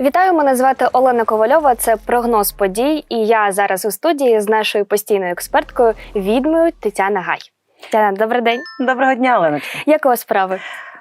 Вітаю, мене звати Олена Ковальова. Це прогноз подій. І я зараз у студії з нашою постійною експерткою відьмою Тетяна Гай. Тетяна, добрий день. Доброго дня, Оленочка. Як у вас справи?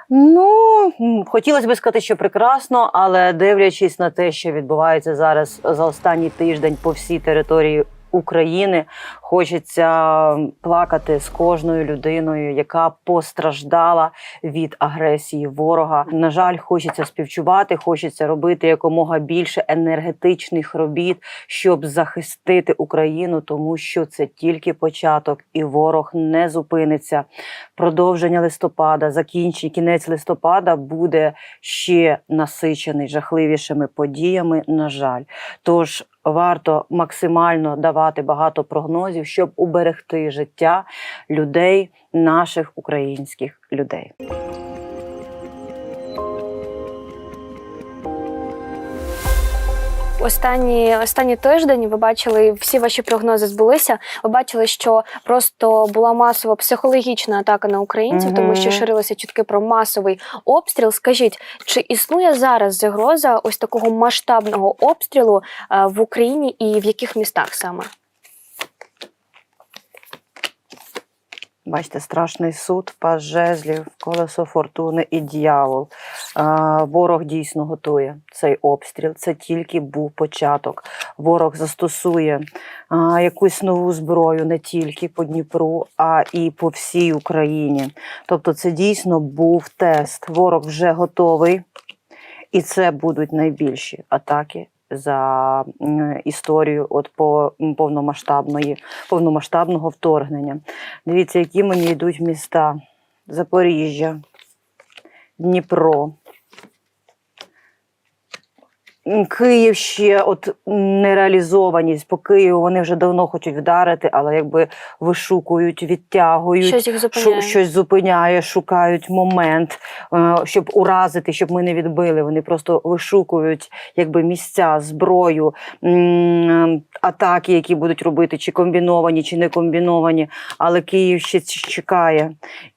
Ну, хотілося б сказати, що прекрасно, але дивлячись на те, що відбувається зараз за останній тиждень по всій території України, хочеться плакати з кожною людиною, яка постраждала від агресії ворога. На жаль, хочеться співчувати, хочеться робити якомога більше енергетичних робіт, щоб захистити Україну, тому що це тільки початок, і ворог не зупиниться. Продовження листопада, закінчення кінець листопада буде ще насичений жахливішими подіями. На жаль, тож варто максимально давати багато прогнозів, щоб уберегти життя людей, наших українських людей. Останні останній тиждень ви бачили, всі ваші прогнози збулися. Ви бачили, що просто була масова психологічна атака на українців, тому що ширилися чутки про масовий обстріл. Скажіть, чи існує зараз загроза ось такого масштабного обстрілу е, в Україні і в яких містах саме? Бачите, страшний суд, пас жезлів, колесо фортуни і дьявол. Ворог дійсно готує цей обстріл. Це тільки був початок. Ворог застосує а, якусь нову зброю не тільки по Дніпру, а і по всій Україні. Тобто, це дійсно був тест. Ворог вже готовий, і це будуть найбільші атаки. За історію от по повномасштабної повномасштабного вторгнення. Дивіться, які мені йдуть міста: Запоріжжя, Дніпро. Київ ще от нереалізованість по Києву. Вони вже давно хочуть вдарити, але якби вишукують, відтягують. Щось їх зупиняє? щось зупиняє, шукають момент, е, щоб уразити, щоб ми не відбили. Вони просто вишукують якби місця, зброю, атаки, які будуть робити, чи комбіновані, чи не комбіновані. Але Київ ще чекає.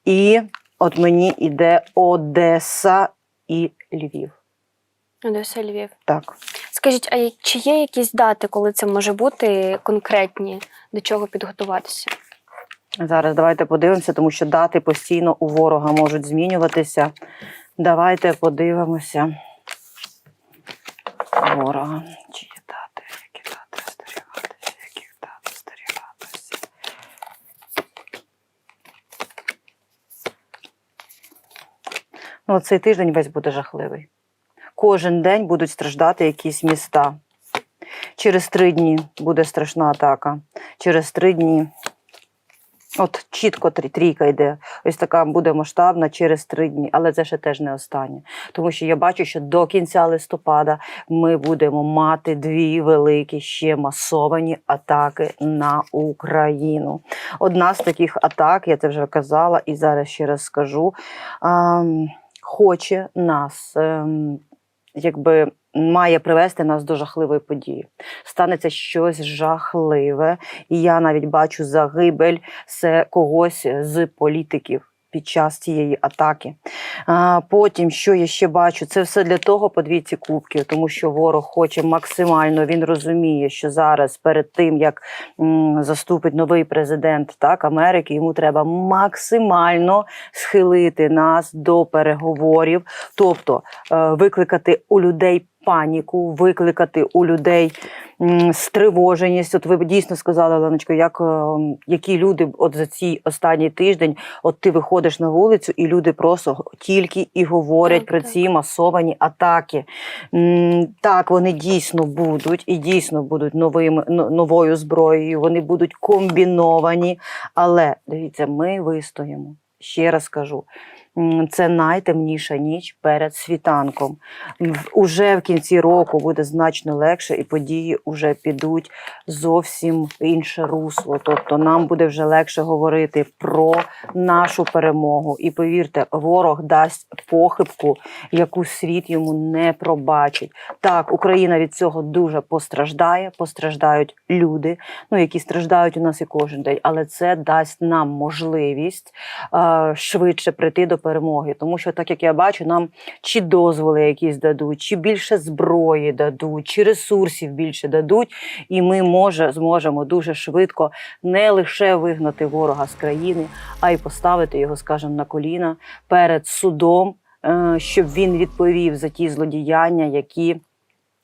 І от мені іде Одеса і Львів. Одеса, Львів. Так. Скажіть, а чи є якісь дати, коли це може бути конкретні, до чого підготуватися? Зараз давайте подивимося, тому що дати постійно у ворога можуть змінюватися. Давайте подивимося. Ворога. Чи є дати? Які дати остерігатися? Яких дат остерігатися? Ну, цей тиждень весь буде жахливий. Кожен день будуть страждати якісь міста. Через три дні буде страшна атака. Через три дні От чітко трі- трійка йде. Ось така буде масштабна через три дні, але це ще теж не останнє. Тому що я бачу, що до кінця листопада ми будемо мати дві великі ще масовані атаки на Україну. Одна з таких атак, я це вже казала, і зараз ще раз скажу, ем, хоче нас. Якби має привести нас до жахливої події. Станеться щось жахливе, і я навіть бачу загибель когось з політиків під час цієї атаки. Потім, що я ще бачу, це все для того по двійці кубків, тому що ворог хоче максимально, він розуміє, що зараз перед тим, як заступить новий президент так, Америки, йому треба максимально схилити нас до переговорів, тобто е, викликати у людей паніку, викликати у людей стривоженість. От ви дійсно сказали, Оленочко, як е, які люди от за цей останній тиждень, от ти виходиш на вулицю, і люди просто тільки і говорять Так, про так. ці масовані атаки. Так, вони дійсно будуть і дійсно будуть новими новою зброєю. Вони будуть комбіновані. Але дивіться, ми вистоїмо. Ще раз кажу. Це найтемніша ніч перед світанком. Уже в кінці року буде значно легше, і події вже підуть зовсім інше русло. Тобто нам буде вже легше говорити про нашу перемогу. І повірте, ворог дасть похибку, яку світ йому не пробачить. Так, Україна від цього дуже постраждає, постраждають люди, ну які страждають у нас і кожен день, але це дасть нам можливість е, швидше прийти до перемоги. Тому що, так як я бачу, нам чи дозволи якісь дадуть, чи більше зброї дадуть, чи ресурсів більше дадуть, і ми може зможемо дуже швидко не лише вигнати ворога з країни, а й поставити його, скажімо, на коліна перед судом, е, щоб він відповів за ті злодіяння, які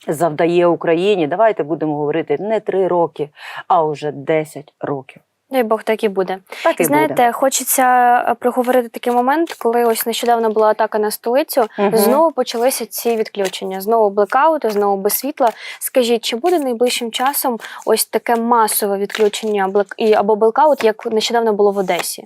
завдає Україні. Давайте будемо говорити не три роки, а вже 10 років. Дай Бог так і буде. Так і Знаєте, буде. хочеться е, проговорити такий момент, коли ось нещодавно була атака на столицю. Мгм. Знову почалися ці відключення, знову блекаути, знову без світла. Скажіть, чи буде найближчим часом ось таке масове відключення або блекаут, як нещодавно було в Одесі?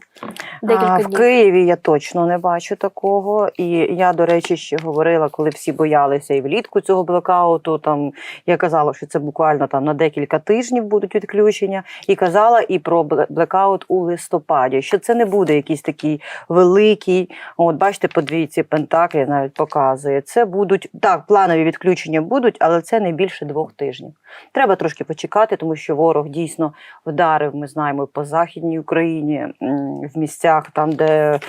Декілька а, в днів. Києві я точно не бачу такого. І я, до речі, ще говорила, коли всі боялися і влітку цього блекауту. Там я казала, що це буквально там на декілька тижнів будуть відключення, і казала і про блекаут у листопаді, що це не буде якийсь такий великий. От бачите, по двійці пентаклі навіть показує. Це будуть так, планові відключення будуть, але це не більше двох тижнів. Треба трошки почекати, тому що ворог дійсно вдарив, ми знаємо, по західній Україні в місцях, там, де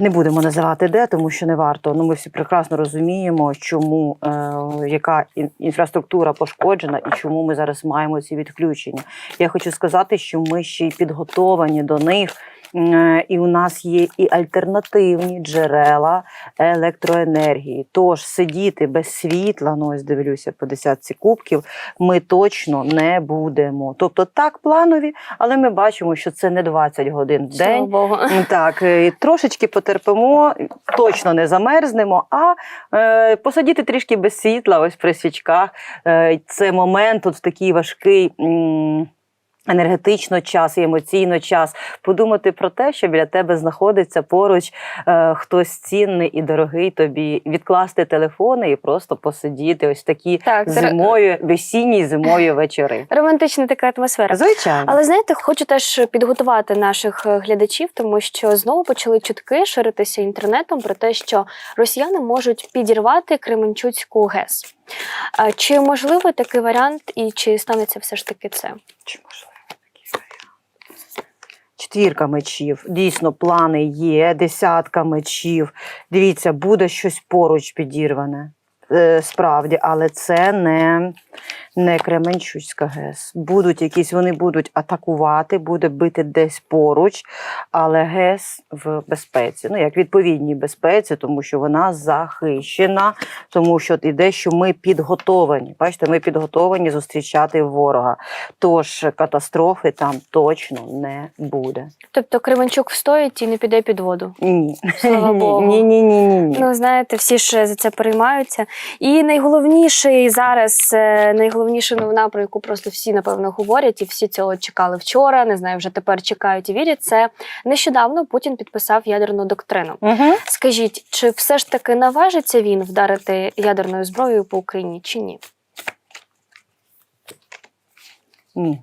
не будемо називати де, тому що не варто. Ну ми всі прекрасно розуміємо, чому е, яка інфраструктура пошкоджена і чому ми зараз маємо ці відключення. Я хочу сказати, що ми ще й підготовані до них. Е, І у нас є і альтернативні джерела електроенергії. Тож сидіти без світла, ну ось дивлюся по десятці кубків, ми точно не будемо. Тобто так планові, але ми бачимо, що це не 20 годин в Слава день. Богу. Так, е, трошечки потерпимо, точно не замерзнемо, а е, посидіти трішки без світла, ось при свічках. Е, це момент от в такий важкий. м, Енергетично час і емоційно час подумати про те, що біля тебе знаходиться поруч е, хтось цінний і дорогий тобі, відкласти телефони і просто посидіти ось такі Так, зимою, весінні зимові вечори. романтична така атмосфера. Звичайно, Але знаєте, хочу теж підготувати наших е, глядачів, тому що знову почали чутки ширитися інтернетом про те, що росіяни можуть підірвати Кременчуцьку ГЕС. Чи можливий такий варіант, і чи станеться все ж таки це? Чи можливо? Четвірка мечів. Дійсно, плани є, десятка мечів. Дивіться, буде щось поруч підірване. Е, справді, але це не, не Кременчуцька ГЕС. Будуть якісь, вони будуть атакувати, буде бити десь поруч, але ГЕС в безпеці. Ну, як відповідній безпеці, тому що вона захищена, тому що іде, що ми підготовані. Бачите, ми підготовані зустрічати ворога. Тож катастрофи там точно не буде. Тобто Кременчук встоїть і не піде під воду. Ні. Слава Богу. Ні, ні, ні, ні, ні. Ну, знаєте, всі ж за це переймаються. І найголовніший зараз, е, найголовніша новина, про яку просто всі напевно говорять, і всі цього чекали вчора. Не знаю, вже тепер чекають і вірять. Це нещодавно Путін підписав ядерну доктрину. Угу. Скажіть, чи все ж таки наважиться він вдарити ядерною зброєю по Україні, чи ні? Ні.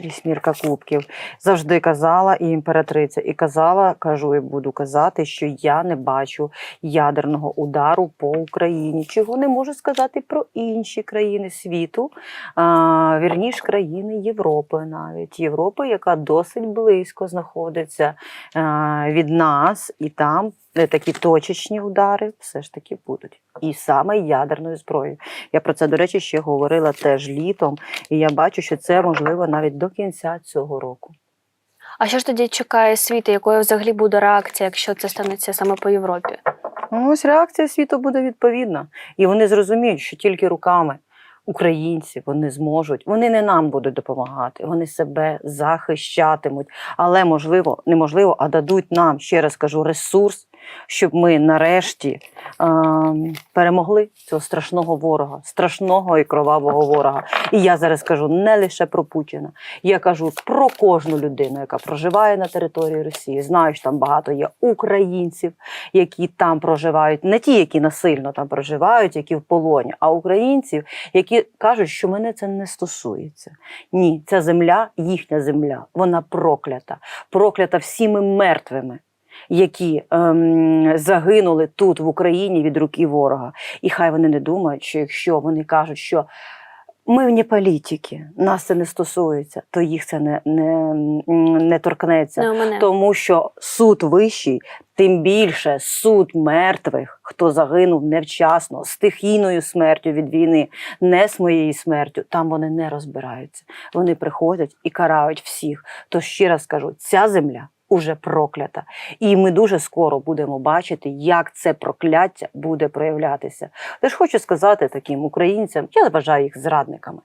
Вісьмірка кубків. Завжди казала і імператриця, і казала, кажу і буду казати, що я не бачу ядерного удару по Україні. Чого не можу сказати про інші країни світу, а, вірніш країни Європи, навіть Європи, яка досить близько знаходиться а, від нас, і там такі точечні удари все ж таки будуть. І саме ядерною зброєю. Я про це, до речі, ще говорила теж літом. І я бачу, що це можливо навіть до кінця цього року. А що ж тоді чекає світ, і якою взагалі буде реакція, якщо це станеться саме по Європі? Ну, ось реакція світу буде відповідна. І вони зрозуміють, що тільки руками українців вони зможуть, вони не нам будуть допомагати, вони себе захищатимуть. Але можливо, неможливо, а дадуть нам, ще раз кажу, ресурс, щоб ми нарешті ем, перемогли цього страшного ворога, страшного і кровавого ворога. І я зараз кажу не лише про Путіна, я кажу про кожну людину, яка проживає на території Росії. Знаю, що там багато є українців, які там проживають, не ті, які насильно там проживають, які в полоні, а українців, які кажуть, що мене це не стосується. Ні, ця земля, їхня земля, вона проклята, проклята всіми мертвими. Які ем, загинули тут в Україні від руки ворога, і хай вони не думають, що якщо вони кажуть, що Ми вне політики, нас це не стосується, то їх це не, не, не торкнеться. Не мене. Тому що суд вищий, тим більше суд мертвих, хто загинув невчасно, стихійною смертю від війни, не з моєю смертю, там вони не розбираються. Вони приходять і карають всіх. То ще раз кажу, ця земля уже проклята. І ми дуже скоро будемо бачити, як це прокляття буде проявлятися. Тож хочу сказати таким українцям, я вважаю їх зрадниками.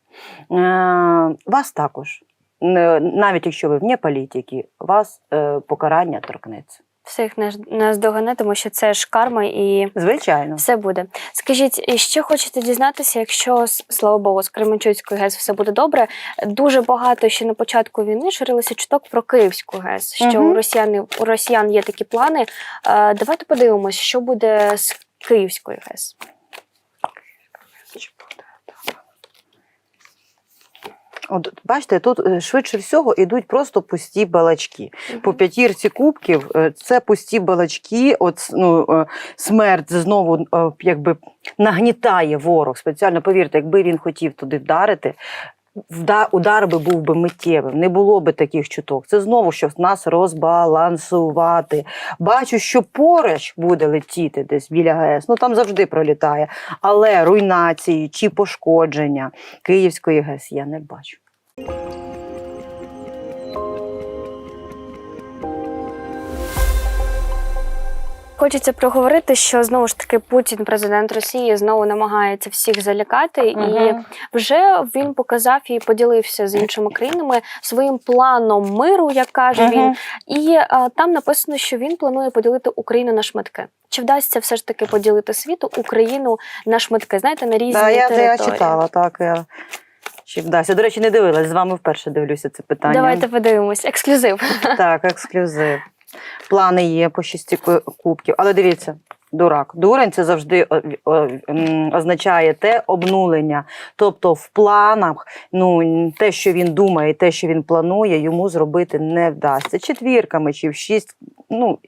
Е, вас також, е, навіть якщо ви вне політики, вас е, покарання торкнеться. Всіх не наздогане, тому що це ж карма і Звичайно. все буде. Скажіть, і що хочете дізнатися, якщо слава Богу, з Кременчуцької ГЕС все буде добре? Дуже багато ще на початку війни ширилося чуток про Київську ГЕС, що угу. у росіяни у росіян є такі плани. Е, Давайте подивимось, що буде з Київською ГЕС. От бачите, тут е, швидше всього йдуть просто пусті балачки. По п'ятірці кубків е, це пусті балачки. От ну, е, смерть знову якби нагнітає ворог. Спеціально повірте, якби він хотів туди вдарити. Удар би був би миттєвим, не було би таких чуток. Це знову щоб нас розбалансувати. Бачу, що поруч буде летіти десь біля ГЕС. Ну там завжди пролітає. Але руйнації чи пошкодження Київської ГЕС я не бачу. Хочеться проговорити, що знову ж таки Путін, президент Росії, знову намагається всіх залякати, і вже він показав і поділився з іншими країнами своїм планом миру, як каже він. І а, там написано, що він планує поділити Україну на шматки. Чи вдасться все ж таки поділити світу Україну на шматки? Знаєте, на різні Да, я, території? я читала, так. Я... Чи вдасться? До речі, не дивилась, з вами вперше дивлюся це питання. Давайте подивимось. Ексклюзив. Так, ексклюзив. Плани є по шісті кубків. Але дивіться, дурак. Дурень це завжди о, о, м, означає те обнулення. Тобто в планах ну, те, що він думає, те, що він планує, йому зробити не вдасться. Четвірками чи в шість. Ну,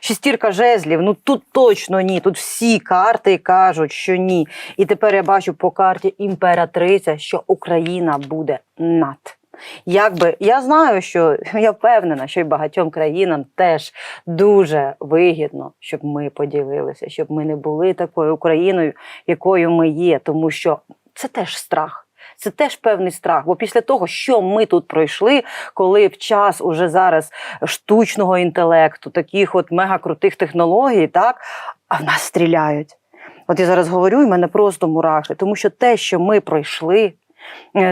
шістірка жезлів, ну тут точно ні. Тут всі карти кажуть, що ні. І тепер я бачу по карті імператриця, що Україна буде над. Якби я знаю, що я впевнена, що й багатьом країнам теж дуже вигідно, щоб ми поділилися, щоб ми не були такою Україною, якою ми є, тому що це теж страх. Це теж певний страх. Бо після того, що ми тут пройшли, коли в час уже зараз штучного інтелекту, таких от мегакрутих технологій, так, а в нас стріляють. От я зараз говорю, і мене просто мурахи, тому що те, що ми пройшли,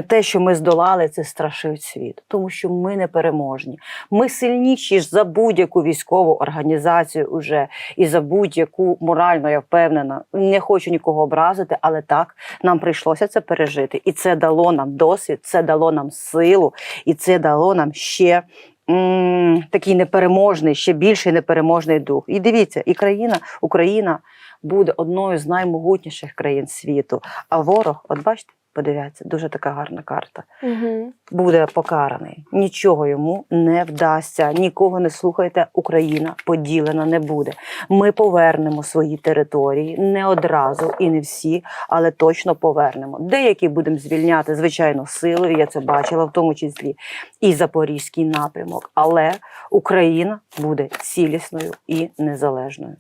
те, що ми здолали, це страшить світ, тому що ми не переможні. Ми сильніші за будь-яку військову організацію уже і за будь-яку морально, я впевнена. Не хочу нікого образити, але так нам прийшлося це пережити. І це дало нам досвід, це дало нам силу, і це дало нам ще. Такий непереможний, ще більший непереможний дух. І дивіться, і країна, Україна буде одною з наймогутніших країн світу. А ворог, от бачите, подивіться, дуже така гарна карта Угу. буде покараний. Нічого йому не вдасться. Нікого не слухайте. Україна поділена не буде. Ми повернемо свої території не одразу і не всі, але точно повернемо. Деякі будемо звільняти, звичайно, силою. Я це бачила, в тому числі і Запорізький напрямок. Але Україна буде цілісною і незалежною.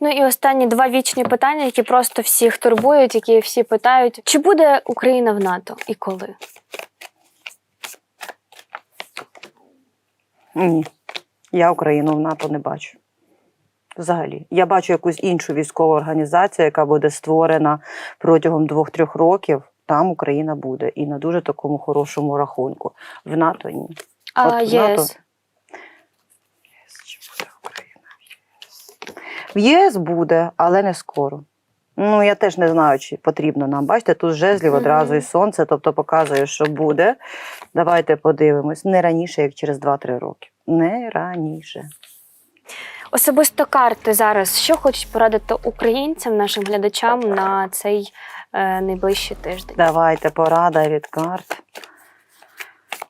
Ну і останні два вічні питання, які просто всіх турбують, які всі питають: чи буде Україна в НАТО і коли? Ні, я Україну в НАТО не бачу. Взагалі, я бачу якусь іншу військову організацію, яка буде створена протягом двох-трьох років. Там Україна буде і на дуже такому хорошому рахунку. В НАТО ні. А От в ЄС? НАТО- В ЄС буде, але не скоро. Ну, я теж не знаю, чи потрібно нам. Бачите, тут жезлів одразу і сонце, тобто показує, що буде. Давайте подивимось. Не раніше, як через 2-3 роки. Не раніше. Особисто карти зараз. Що хочуть порадити українцям, нашим глядачам на цей е, найближчий тиждень? Давайте порада від карт.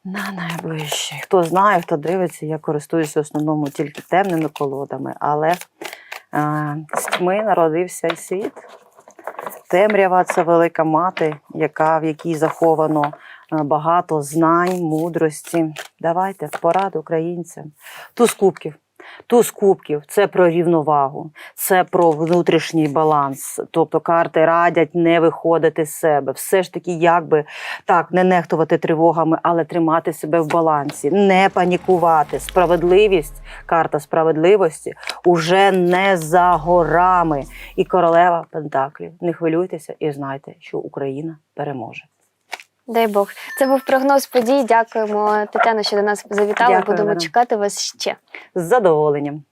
На найближче. Хто знає, хто дивиться, я користуюся в основному тільки темними колодами, але з тьми народився світ. темрява це велика мати, яка, в якій заховано е, багато знань, мудрості. Давайте в пораду українцям. Туз кубків. Туз кубків це про рівновагу, це про внутрішній баланс. Тобто карти радять не виходити з себе. Все ж таки, якби так, не нехтувати тривогами, але тримати себе в балансі, не панікувати. Справедливість, карта справедливості уже не за горами. І королева Пентаклів. Не хвилюйтеся і знайте, що Україна переможе. Дай Бог. Це був прогноз подій. Дякуємо, Тетяно, що до нас завітали. Дякую, Будемо Олена. чекати вас ще. З задоволенням.